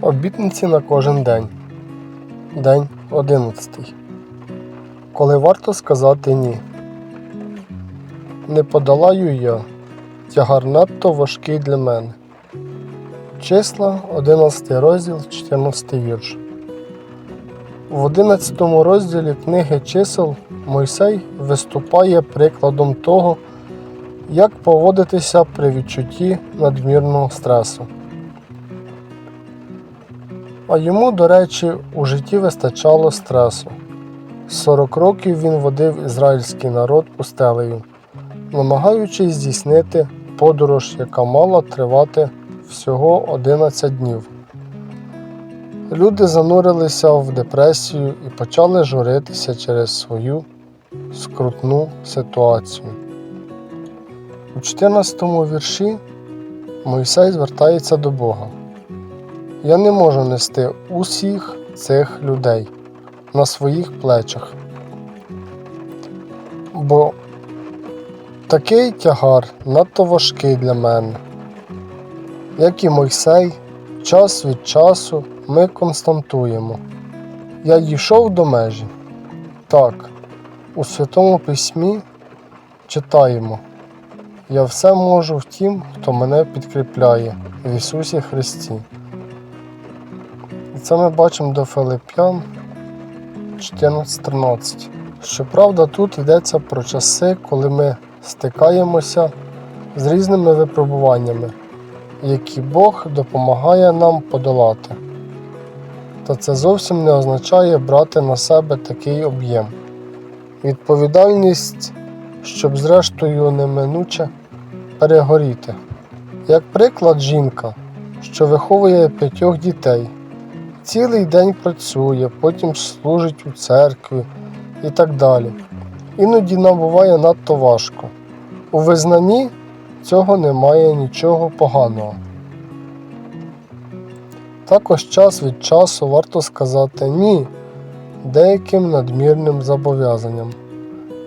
Обітниці на кожен день. День 11. Коли варто сказати ні. Не подолаю я. Тягар надто важкий для мене. Числа 11 розділ, 14 вірш. В 11 розділі книги чисел Мойсей виступає прикладом того, як поводитися при відчутті надмірного стресу. А йому, до речі, у житті вистачало стресу. 40 років він водив ізраїльський народ пустелею, намагаючись здійснити подорож, яка мала тривати всього 11 днів. Люди занурилися в депресію і почали журитися через свою скрутну ситуацію. У 14 вірші Мойсей звертається до Бога. Я не можу нести усіх цих людей на своїх плечах. Бо такий тягар надто важкий для мене. Як і Мойсей, час від часу ми константуємо. Я дійшов до межі. Так, у Святому Письмі читаємо. Я все можу в тім, хто мене підкріпляє в Ісусі Христі. Це ми бачимо до Филип'ян 14.13. Щоправда, тут йдеться про часи, коли ми стикаємося з різними випробуваннями, які Бог допомагає нам подолати. Та це зовсім не означає брати на себе такий об'єм. Відповідальність, щоб зрештою неминуче перегоріти. Як приклад, жінка, що виховує п'ятьох дітей, цілий день працює, потім служить у церкві і так далі. Іноді нам буває надто важко. У визнанні цього немає нічого поганого. Також час від часу варто сказати ні деяким надмірним зобов'язанням,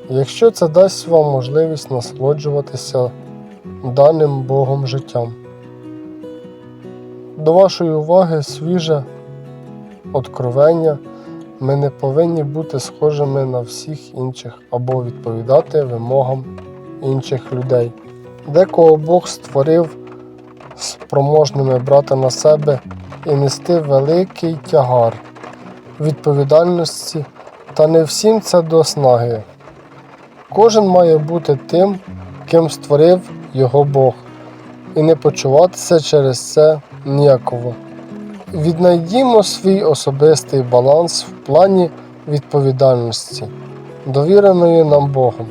якщо це дасть вам можливість насолоджуватися даним Богом життям. До вашої уваги свіже откровення. Ми не повинні бути схожими на всіх інших або відповідати вимогам інших людей. Декого Бог створив спроможними брати на себе і нести великий тягар відповідальності, та не всім це до снаги. Кожен має бути тим, ким створив його Бог, і не почуватися через це ніяково. Віднайдімо свій особистий баланс в плані відповідальності, довіреної нам Богом.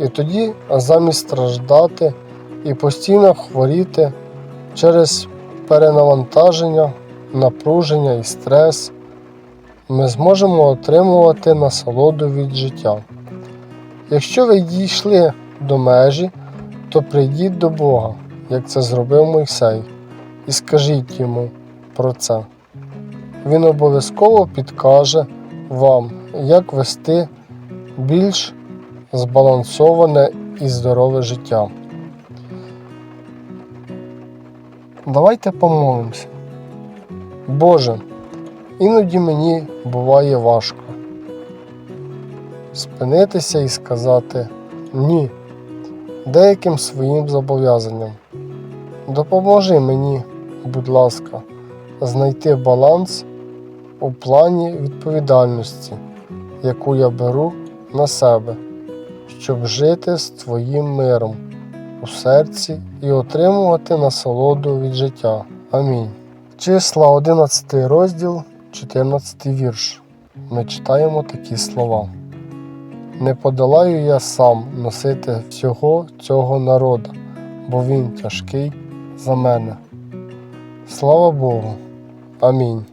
І тоді, замість страждати і постійно хворіти через перенавантаження, напруження і стрес, ми зможемо отримувати насолоду від життя. Якщо ви дійшли до межі, то прийдіть до Бога, як це зробив Мойсей, і скажіть йому про це. Він обов'язково підкаже вам, як вести більш збалансоване і здорове життя. Давайте помолимося. Боже, іноді мені буває важко спинитися і сказати ні деяким своїм зобов'язанням. Допоможи мені, будь ласка, знайти баланс у плані відповідальності, яку я беру на себе, щоб жити з Твоїм миром у серці і отримувати насолоду від життя. Амінь. Числа 11 розділ, 14 вірш. Ми читаємо такі слова. Не подолаю я сам носити всього цього народу, бо він тяжкий за мене. Слава Богу. Амінь.